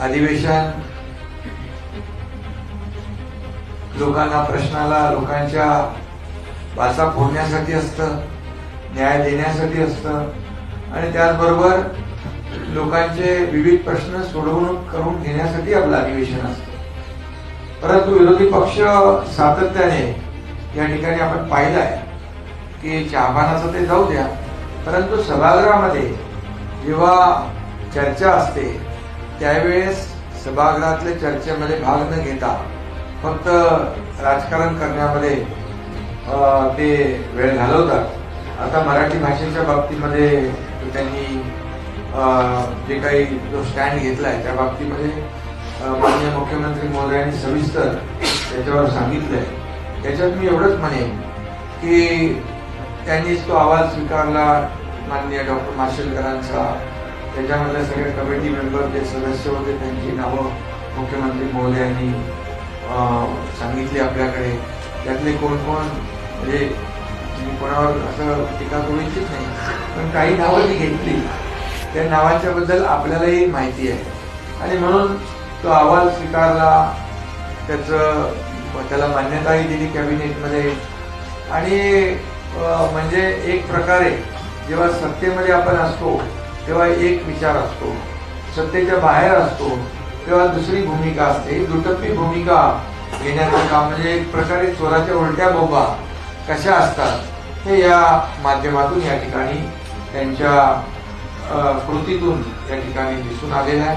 अधिवेशन. लोकांना प्रश्नाला लोकांच्या भाषा फोडण्यासाठी असतं न्याय देण्यासाठी असतं. आणि त्याचबरोबर लोकांचे विविध प्रश्न सोडवून करून घेण्यासाठी आपलं अधिवेशन असतं. परंतु विरोधी पक्ष सातत्याने या ठिकाणी आपण पाहिलं आहे की चहापानाचं ते जाऊ द्या. परंतु सभागृहामध्ये जेव्हा चर्चा असते त्यावेळेस सभागृहातल्या चर्चेमध्ये भाग न घेता फक्त राजकारण करण्यामध्ये ते वेळ घालवतात. आता मराठी भाषेच्या बाबतीमध्ये त्यांनी जे काही जो स्टँड घेतलाय त्या बाबतीमध्ये माननीय मुख्यमंत्री महोदयांनी सविस्तर त्याच्यावर सांगितलंय. त्याच्यात मी एवढंच म्हणेन की त्यांनीच तो आवाज स्वीकारला माननीय डॉक्टर माशेलकरांचा. त्याच्यामधले सगळे कमिटी मेंबर जे सदस्य होते त्यांची नावं मुख्यमंत्री महोदयांनी यांनी सांगितली आपल्याकडे. त्यातले कोण कोण म्हणजे कोणावर असं टीका करू इच्छित नाही पण काही नावं जी घेतली. त्या नावांच्या बद्दल आपल्यालाही माहिती आहे. आणि म्हणून तो अहवाल स्वीकारला त्याचं त्याला मान्यताही दिली कॅबिनेटमध्ये. आणि म्हणजे एक प्रकारे जेव्हा सत्तेमध्ये आपण असतो तेव्हा एक विचार असतो. सत्तेच्या बाहेर असतो. तेव्हा दुसरी भूमिका असते. ही दुटप्पी भूमिका घेण्याचं काम म्हणजे एक प्रकारे चोराच्या उलट्या बोबा कशा असतात हे या माध्यमातून या ठिकाणी त्यांच्या कृतीतून या ठिकाणी दिसून आलेलं आहे.